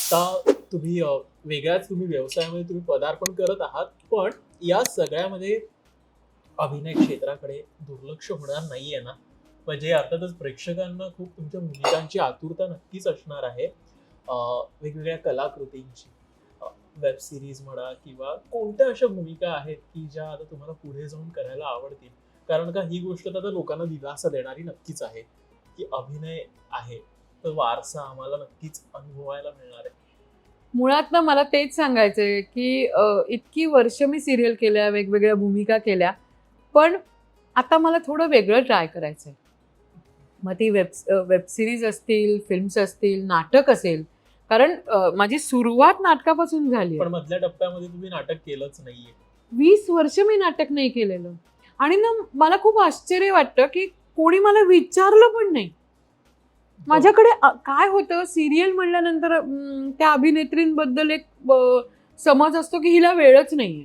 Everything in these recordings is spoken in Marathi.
आता तुम्ही वेगळ्याच तुम्ही व्यवसायामध्ये तुम्ही पदार्पण करत आहात पण या सगळ्यामध्ये अभिनय क्षेत्राकडे दुर्लक्ष होणार नाहीये ना? म्हणजे अर्थातच प्रेक्षकांना खूप तुमच्या भूमिकांची आतुरता नक्कीच असणार आहे. वेगवेगळ्या कलाकृतींची वेब सिरीज म्हणा किंवा कोणत्या अशा भूमिका आहेत की ज्या आता तुम्हाला पुढे जाऊन करायला आवडतील? कारण का ही गोष्ट तर आता लोकांना दिलासा देणारी नक्कीच आहे की अभिनय आहे. वारसा आम्हाला नक्कीच अनुभवायला मिळणार आहे. मुळात ना मला तेच सांगायचंय की इतकी वर्ष मी सिरियल केल्या वेगवेगळ्या भूमिका केल्या पण आता मला थोडं वेगळं ट्राय करायचंय. मग ती वेब वेब सिरीज असतील फिल्म्स असतील नाटक असेल कारण माझी सुरुवात नाटकापासून झाली पण मधल्या टप्प्यामध्ये तुम्ही नाटक केलंच नाहीये. वीस वर्ष मी नाटक नाही केलेलं. आणि ना मला खूप आश्चर्य वाटतं की कोणी मला विचारलं पण नाही. माझ्याकडे अ, काय होतं सिरियल म्हणल्यानंतर अं, त्या अभिनेत्रींबद्दल एक अ, समज असतो की हिला वेळच नाहीये.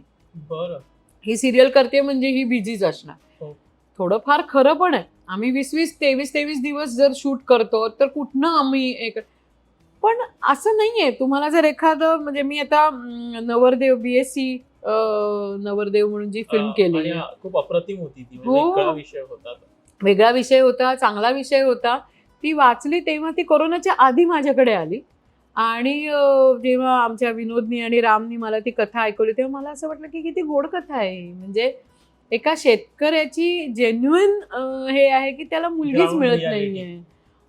बरं. ही सिरियल करते म्हणजे ही बिझीच असणार. हो. थोडंफार खरं पण आहे. आम्ही वीस वीस तेवीस तेवीस दिवस जर शूट करतो तर कुठनं आम्ही एक पण असं नाहीये. तुम्हाला जर एखादं म्हणजे मी आता अं, नवरदेव बीएससी नवरदेव म्हणून जी फिल्म अ, केली आणि खूप अप्रतिम होती ती. हो. म्हणजे वेगळा विषय होता. वेगळा विषय होता चांगला विषय होता. ती वाचली तेव्हा ती कोरोनाच्या आधी माझ्याकडे आली. आणि जेव्हा आमच्या विनोदनी आणि रामनी मला ती कथा ऐकवली तेव्हा मला असं वाटलं की किती गोड कथा आहे. म्हणजे एका शेतकऱ्याची जेन्युइन हे आहे की त्याला मुलगीच मिळत. नाहीये.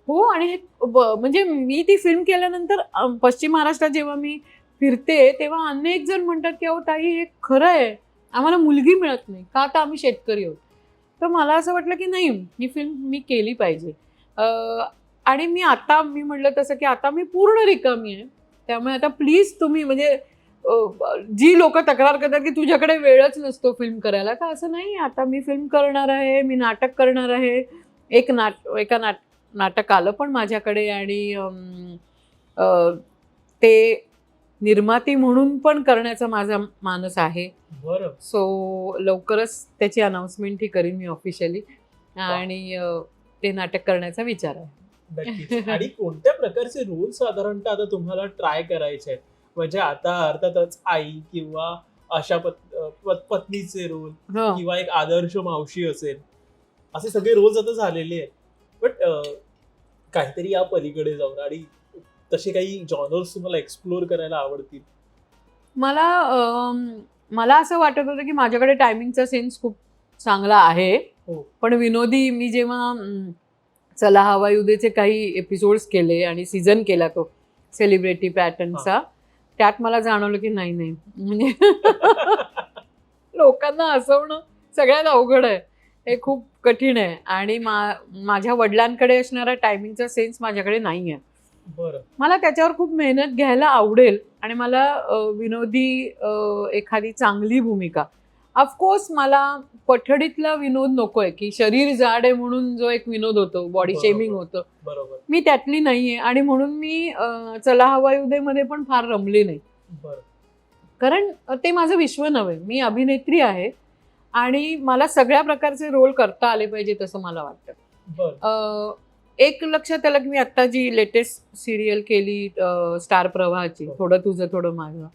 हो आणि हे म्हणजे मी ती फिल्म केल्यानंतर पश्चिम महाराष्ट्रात जेव्हा मी फिरते तेव्हा अनेक जण म्हणतात की अहो ताई हे खरं आहे. आम्हाला मुलगी मिळत नाही. का तर आम्ही शेतकरी आहोत. तर मला असं वाटलं की नाही ही फिल्म मी केली पाहिजे. आणि मी आता मी म्हटलं तसं की आता मी पूर्ण रिकामी आहे. त्यामुळे आता प्लीज तुम्ही म्हणजे जी लोक तक्रार करतात की तुझ्याकडे वेळच नसतो फिल्म करायला तर असं नाही आता मी फिल्म करणार आहे मी नाटक करणार आहे. एक नाट एका नाट नाटक आलं पण माझ्याकडे आणि ते निर्माती म्हणून पण करण्याचा माझा मानस आहे. बरं. सो लवकरच त्याची अनाउन्समेंट ही करीन मी ऑफिशियली आणि ते नाटक करण्याचा विचार आहे. नक्कीच. आणि कोणत्या प्रकारचे रोल साधारणतः आता तुम्हाला ट्राय करायचे आहेत? म्हणजे आता अर्थातच आई किंवा अशा पत्नीचे रोल हो. किंवा एक आदर्श मावशी असेल असे सगळे रोज आता झालेले आहेत. बट काहीतरी या पलीकडे जाऊन आणि तसे काही जॉनर्स तुम्हाला एक्सप्लोर करायला आवडतील? मला अम, मला असं वाटत होतं की माझ्याकडे टायमिंगचा सेन्स खूप चांगला आहे. हो. पण विनोदी मी जेव्हा चला हवा युदेचे काही एपिसोड्स केले आणि सीझन केला तो सेलिब्रिटी पॅटर्नचा त्यात मला जाणवलं की नाही नाही. म्हणजे लोकांना हसवणं सगळ्यात अवघड आहे. हे खूप कठीण आहे. आणि मा माझ्या वडिलांकडे असणारा टायमिंगचा सेन्स माझ्याकडे नाही आहे. बरं. मला त्याच्यावर खूप मेहनत घ्यायला आवडेल आणि मला विनोदी एखादी चांगली भूमिका ऑफकोर्स मला पठडीतला विनोद नकोय की शरीर जाड आहे म्हणून जो एक विनोद होतो बॉडी. शेमिंग होतं. बरोबर. मी त्यातली नाहीये आणि म्हणून मी अ, चला हवा मध्ये पण फार रमले नाही. बरं. कारण ते माझं विश्व नव्हे. मी अभिनेत्री आहे आणि मला सगळ्या प्रकारचे रोल करता आले पाहिजे तसं मला वाटतं. बरं. अ, एक लक्षात आलं की मी आता जी लेटेस्ट सिरियल केली अ, स्टार प्रवाहाची हो. थोडं तुझं थोडं माझं.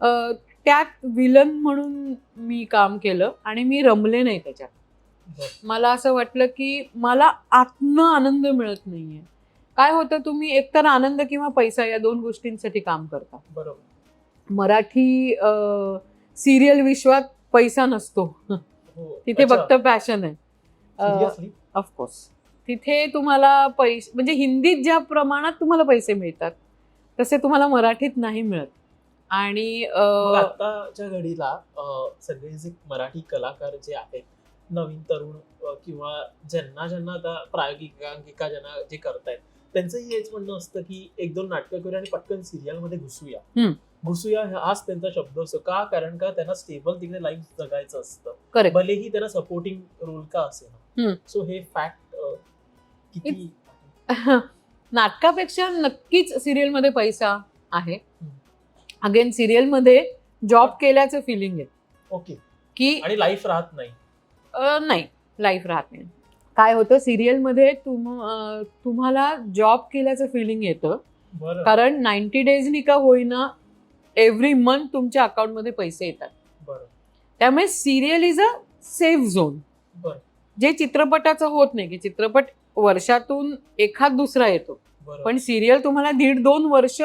अ, त्यात विलन म्हणून मी काम केलं आणि मी रमले नाही त्याच्यात. मला असं वाटलं की मला आत्म आनंद मिळत नाहीये. काय होतं तुम्ही एकतर आनंद किंवा पैसा या दोन गोष्टींसाठी काम करता. बरोबर. मराठी सिरियल विश्वात पैसा नसतो. हो तिथे. फक्त पॅशन आहे? ऑफकोर्स तिथे तुम्हाला पैसे म्हणजे हिंदीत ज्या प्रमाणात तुम्हाला पैसे मिळतात तसे तुम्हाला मराठीत नाही मिळत. आणि आताच्या घडीला सगळे जे मराठी कलाकार जे आहेत नवीन तरुण किंवा ज्यांना ज्यांना आता प्रायोगिकांकिका ज्यांना जे करतायत त्यांचंही हेच म्हणणं असतं की एक दोन नाटकं करूया आणि पटकन सिरियलमध्ये घुसूया. घुसूया हाच त्यांचा शब्द असतो. का? कारण का? त्यांना स्टेबल तिकडे लाईफ जगायचं असतं. भलेही त्यांना सपोर्टिंग रोल का असेल. सो हे फॅक्ट किती नाटकापेक्षा नक्कीच सिरियलमध्ये पैसा आहे. अगेन सिरियलमध्ये जॉब केल्याचं फिलिंग आहे ओके. की आणि लाईफ राहत नाही. अ, नाही. लाईफ राहत नाही. काय होतं सिरियलमध्ये तुम अ, तुम्हाला जॉब केल्याचं फिलिंग येतं. बरं. कारण नाईन्टी डेजनी का होईना एव्हरी मंथ तुमच्या अकाउंटमध्ये पैसे येतात. बरं. त्यामुळे serial is a safe zone बरं. जे चित्रपटाचं होत नाही की चित्रपट वर्षातून एखाद दुसरा येतो. बरं. पण सिरियल तुम्हाला दीड दोन वर्ष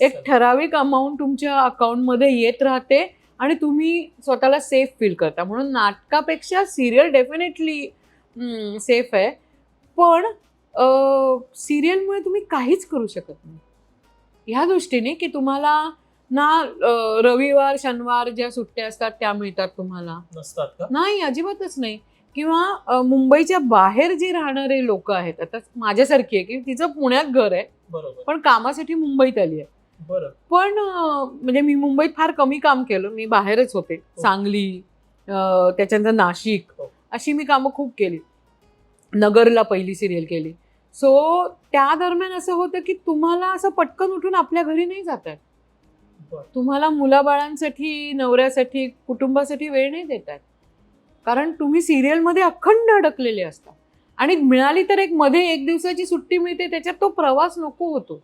एक. ठराविक अमाऊंट तुमच्या अकाउंटमध्ये येत राहते आणि तुम्ही स्वतःला सेफ फील करता. म्हणून नाटकापेक्षा सिरियल डेफिनेटली सेफ आहे. पण सिरियलमुळे तुम्ही काहीच करू शकत नाही. ह्या दृष्टीने की तुम्हाला ना रविवार शनिवार ज्या सुट्ट्या असतात त्या मिळतात तुम्हाला. नसतात का? नाही अजिबातच नाही. किंवा मुंबईच्या बाहेर जे राहणारे लोक आहेत आता माझ्यासारखी आहे की तिचं पुण्यात घर आहे. बरोबर. पण कामासाठी मुंबईत आली आहे. पण म्हणजे मी मुंबईत फार कमी काम केलं. मी बाहेरच होते. सांगली अ, त्याच्यानंतर नाशिक हो. अशी मी कामं खूप केली. नगरला पहिली सिरियल केली. सो त्या दरम्यान असं होतं की तुम्हाला असं पटकन उठून आपल्या घरी नाही जात आहे तुम्हाला मुलाबाळांसाठी नवऱ्यासाठी कुटुंबासाठी वेळ नाही देत आहेत कारण तुम्ही सिरियलमध्ये अखंड अडकलेले असता. आणि मिळाली तर एक मध्ये एक दिवसाची सुट्टी मिळते त्याच्यात तो प्रवास नको होतो.